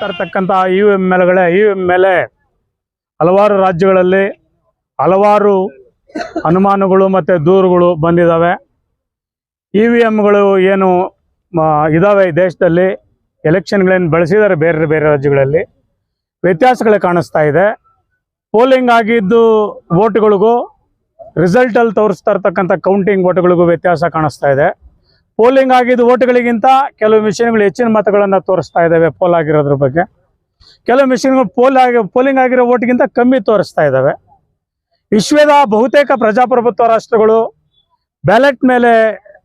ಬಳಸ್ತಾ ಇರ್ತಕ್ಕಂಥ E V M ಎಲ್ಗಳೇ ಇ ವಿ ಎಂ ಮೇಲೆ ಹಲವಾರು ರಾಜ್ಯಗಳಲ್ಲಿ ಹಲವಾರು ಅನುಮಾನಗಳು ಮತ್ತು ದೂರುಗಳು ಬಂದಿದ್ದಾವೆ. ಇ ವಿ ಎಮ್ಗಳು ಏನು ಇದ್ದಾವೆ ದೇಶದಲ್ಲಿ. ಎಲೆಕ್ಷನ್ಗಳೇನು ಬಳಸಿದ್ದಾರೆ ಬೇರೆ ಬೇರೆ ರಾಜ್ಯಗಳಲ್ಲಿ. ವ್ಯತ್ಯಾಸಗಳೇ ಕಾಣಿಸ್ತಾ ಇದೆ. ಪೋಲಿಂಗ್ ಆಗಿದ್ದು ವೋಟ್ಗಳಿಗೂ ರಿಸಲ್ಟಲ್ಲಿ ತೋರಿಸ್ತಾ ಇರ್ತಕ್ಕಂಥ ಕೌಂಟಿಂಗ್ ವೋಟ್ಗಳಿಗೂ ವ್ಯತ್ಯಾಸ ಕಾಣಿಸ್ತಾ ಇದೆ. ಪೋಲಿಂಗ್ ಆಗಿದ್ದು ಓಟ್ಗಳಿಗಿಂತ ಕೆಲವು ಮಿಷಿನ್ಗಳು ಹೆಚ್ಚಿನ ಮತಗಳನ್ನು ತೋರಿಸ್ತಾ ಇದ್ದಾವೆ ಪೋಲ್ ಆಗಿರೋದ್ರ ಬಗ್ಗೆ. ಕೆಲವು ಮಿಷಿನ್ಗಳು ಪೋಲ್ ಆಗಿ ಪೋಲಿಂಗ್ ಆಗಿರೋ ಓಟ್ಗಿಂತ ಕಮ್ಮಿ ತೋರಿಸ್ತಾ ಇದ್ದಾವೆ ವಿಶ್ವದ ಬಹುತೇಕ ಪ್ರಜಾಪ್ರಭುತ್ವ ರಾಷ್ಟ್ರಗಳು ಬ್ಯಾಲೆಟ್ ಮೇಲೆ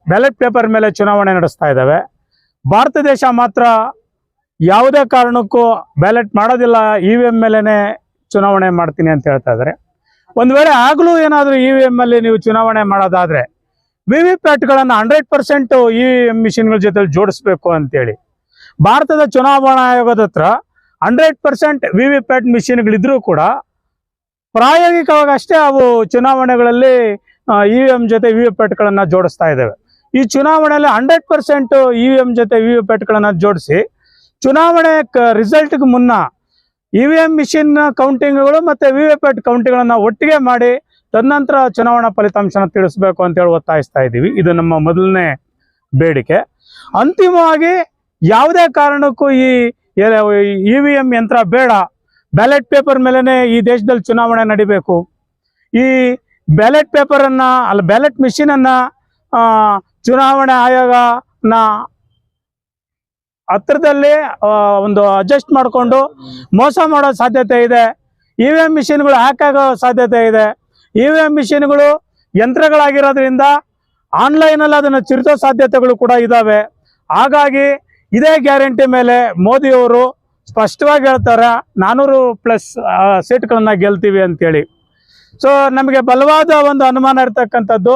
ಬ್ಯಾಲೆಟ್ ಪೇಪರ್ ಮೇಲೆ ಚುನಾವಣೆ ನಡೆಸ್ತಾ ಇದ್ದಾವೆ ಭಾರತ ದೇಶ ಮಾತ್ರ ಯಾವುದೇ ಕಾರಣಕ್ಕೂ ಬ್ಯಾಲೆಟ್ ಮಾಡೋದಿಲ್ಲ ಇ ವಿ ಎಂ ಮೇಲೇ ಚುನಾವಣೆ ಮಾಡ್ತೀನಿ ಅಂತ ಹೇಳ್ತಾ ಇದ್ದಾರೆ ಒಂದು ವೇಳೆ ಆಗಲೂ ಏನಾದರೂ ಇ ವಿ ಎಂ ಅಲ್ಲಿ ನೀವು ಚುನಾವಣೆ ಮಾಡೋದಾದ್ರೆ ವಿ ವಿ ಪ್ಯಾಟ್ಗಳನ್ನು ಹಂಡ್ರೆಡ್ ಪರ್ಸೆಂಟ್ ಎಂ ಮಿಷಿನ್ಗಳ ಜೊತೆ ಜೋಡಿಸ್ಬೇಕು ಅಂತೇಳಿ. ಭಾರತದ ಚುನಾವಣಾ ಆಯೋಗದ ಹತ್ರ hundred percent V V V PAT ಮಿಷಿನ್ಗಳಿದ್ರೂ ಕೂಡ ಪ್ರಾಯೋಗಿಕವಾಗಿ ಅಷ್ಟೇ ಅವು ಚುನಾವಣೆಗಳಲ್ಲಿ ಇ ವಿ ಎಂ ಜೊತೆ ವಿವಿ ವಿ ಪ್ಯಾಟ್ಗಳನ್ನು ಜೋಡಿಸ್ತಾ ಇದ್ದಾವೆ ಈ ಚುನಾವಣೆಯಲ್ಲಿ hundred percent E V M ಜೊತೆ ವಿವಿ ವಿ ಪ್ಯಾಟ್ಗಳನ್ನು ಜೋಡಿಸಿ ಚುನಾವಣೆ ರಿಸಲ್ಟ್ಗೆ ಮುನ್ನ ಇ ವಿ ಎಂ ಮಿಷಿನ್ ಕೌಂಟಿಂಗ್ಗಳು ಮತ್ತು ವಿ ವಿ ಪ್ಯಾಟ್ ಕೌಂಟಿಂಗ್ಗಳನ್ನು ಒಟ್ಟಿಗೆ ಮಾಡಿ ತದನಂತರ ಚುನಾವಣಾ ಫಲಿತಾಂಶನ ತಿಳಿಸ್ಬೇಕು ಅಂತೇಳಿ ಒತ್ತಾಯಿಸ್ತಾ ಇದ್ದೀವಿ. ಇದು ನಮ್ಮ ಮೊದಲನೇ ಬೇಡಿಕೆ. ಅಂತಿಮವಾಗಿ ಯಾವುದೇ ಕಾರಣಕ್ಕೂ ಈ ಇ ವಿ ಎಂ ಯಂತ್ರ ಬೇಡ. ಬ್ಯಾಲೆಟ್ ಪೇಪರ್ ಮೇಲೇ ಈ ದೇಶದಲ್ಲಿ ಚುನಾವಣೆ ನಡಿಬೇಕು. ಈ ಬ್ಯಾಲೆಟ್ ಪೇಪರನ್ನು, ಅಲ್ಲ, ಬ್ಯಾಲೆಟ್ ಮಿಷಿನನ್ನು ಚುನಾವಣೆ ಆಯೋಗನ ಹತ್ರದಲ್ಲಿ ಒಂದು ಅಡ್ಜಸ್ಟ್ ಮಾಡಿಕೊಂಡು ಮೋಸ ಮಾಡೋ ಸಾಧ್ಯತೆ ಇದೆ. ಇ ವಿ ಎಂ ಮಿಷಿನ್ಗಳು ಹ್ಯಾಕ್ ಆಗೋ ಸಾಧ್ಯತೆ ಇದೆ. ಇ ವಿ ಎಂ ಮಿಷಿನ್ಗಳು ಯಂತ್ರಗಳಾಗಿರೋದ್ರಿಂದ ಆನ್ಲೈನಲ್ಲಿ ಅದನ್ನು ಚಿರಿತೋ ಸಾಧ್ಯತೆಗಳು ಕೂಡ ಇದ್ದಾವೆ ಹಾಗಾಗಿ ಇದೇ ಗ್ಯಾರಂಟಿ ಮೇಲೆ ಮೋದಿಯವರು ಸ್ಪಷ್ಟವಾಗಿ ಹೇಳ್ತಾರೆ, ನಾನೂರು ಪ್ಲಸ್ ಸೀಟ್ಗಳನ್ನ ಗೆಲ್ತೀವಿ ಅಂತೇಳಿ. ಸೊ ನಮಗೆ ಬಲವಾದ ಒಂದು ಅನುಮಾನ ಇರ್ತಕ್ಕಂಥದ್ದು,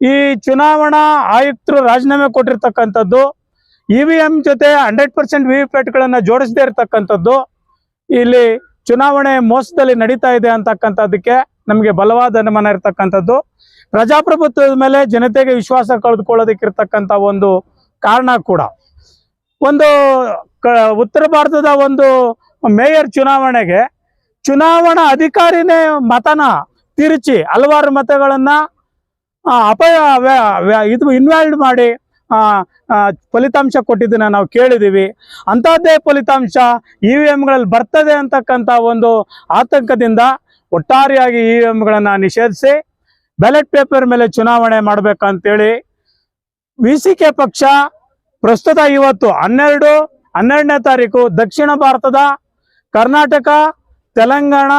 ಈ ಚುನಾವಣಾ ಆಯುಕ್ತರು ರಾಜೀನಾಮೆ ಕೊಟ್ಟಿರ್ತಕ್ಕಂಥದ್ದು ಇ ವಿ ಎಂ ಜೊತೆ ಹಂಡ್ರೆಡ್ ಪರ್ಸೆಂಟ್ ವಿ ವಿ ಪ್ಯಾಟ್ಗಳನ್ನು ಜೋಡಿಸದೇ ಇರ್ತಕ್ಕಂಥದ್ದು, ಇಲ್ಲಿ ಚುನಾವಣೆ ಮೋಸದಲ್ಲಿ ನಡೀತಾ ಇದೆ ಅಂತಕ್ಕಂಥದ್ದಕ್ಕೆ ನಮಗೆ ಬಲವಾದ ಅನುಮಾನ ಇರತಕ್ಕಂಥದ್ದು. ಪ್ರಜಾಪ್ರಭುತ್ವದ ಮೇಲೆ ಜನತೆಗೆ ವಿಶ್ವಾಸ ಕಳೆದುಕೊಳ್ಳೋದಕ್ಕಿರ್ತಕ್ಕಂಥ ಒಂದು ಕಾರಣ ಕೂಡ. ಒಂದು ಉತ್ತರ ಭಾರತದ ಒಂದು ಮೇಯರ್ ಚುನಾವಣೆಗೆ ಚುನಾವಣಾ ಅಧಿಕಾರಿನೇ ಮತನ ತಿರುಚಿ ಹಲವಾರು ಮತಗಳನ್ನ ಅಪಾಯ ಇದು ಇನ್ವಾಲ್ವ್ ಮಾಡಿ ಫಲಿತಾಂಶ ಕೊಟ್ಟಿದ್ದನ್ನ ನಾವು ಕೇಳಿದ್ದೀವಿ ಅಂಥದ್ದೇ ಫಲಿತಾಂಶ ಇ ವಿ ಎಮ್ಗಳಲ್ಲಿ ಬರ್ತದೆ ಅಂತಕ್ಕಂಥ ಒಂದು ಆತಂಕದಿಂದ ಒಟ್ಟಾರೆಯಾಗಿ ಇ ವಿ ಎಮ್ಗಳನ್ನು ನಿಷೇಧಿಸಿ ಬ್ಯಾಲೆಟ್ ಪೇಪರ್ ಮೇಲೆ ಚುನಾವಣೆ ಮಾಡ್ಬೇಕಂತೇಳಿ ವಿ ಸಿ ಕೆ ಪಕ್ಷ ಪ್ರಸ್ತುತ ಇವತ್ತು ಹನ್ನೆರಡು, ಹನ್ನೆರಡನೇ ತಾರೀಕು ದಕ್ಷಿಣ ಭಾರತದ ಕರ್ನಾಟಕ, ತೆಲಂಗಾಣ,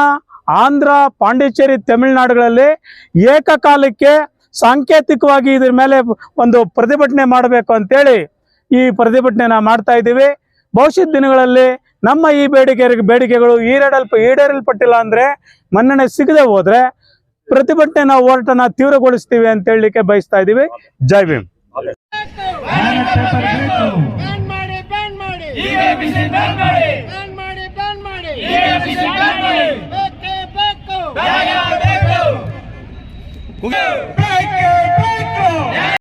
ಆಂಧ್ರ, ಪಾಂಡಿಚೇರಿ, ತಮಿಳುನಾಡುಗಳಲ್ಲಿ ಏಕಕಾಲಕ್ಕೆ ಸಾಂಕೇತಿಕವಾಗಿ ಇದ್ರ ಮೇಲೆ ಒಂದು ಪ್ರತಿಭಟನೆ ಮಾಡಬೇಕು ಅಂತೇಳಿ ಈ ಪ್ರತಿಭಟನೆನ ಮಾಡ್ತಾ ಇದ್ದೀವಿ. ಭವಿಷ್ಯದ ದಿನಗಳಲ್ಲಿ ನಮ್ಮ ಈ ಬೇಡಿಕೆ ಬೇಡಿಕೆಗಳು ಈಡೇರಲ್ಪ ಈಡೇರಲ್ಪಟ್ಟಿಲ್ಲ ಅಂದ್ರೆ ಮನ್ನಣೆ ಸಿಗದೆ ಹೋದ್ರೆ ನಾವು ಹೋರಾಟನ ತೀವ್ರಗೊಳಿಸ್ತೀವಿ ಅಂತ ಹೇಳಲಿಕ್ಕೆ ಬಯಸ್ತಾ ಇದ್ದೀವಿ ಜೈ ಭೀಮ್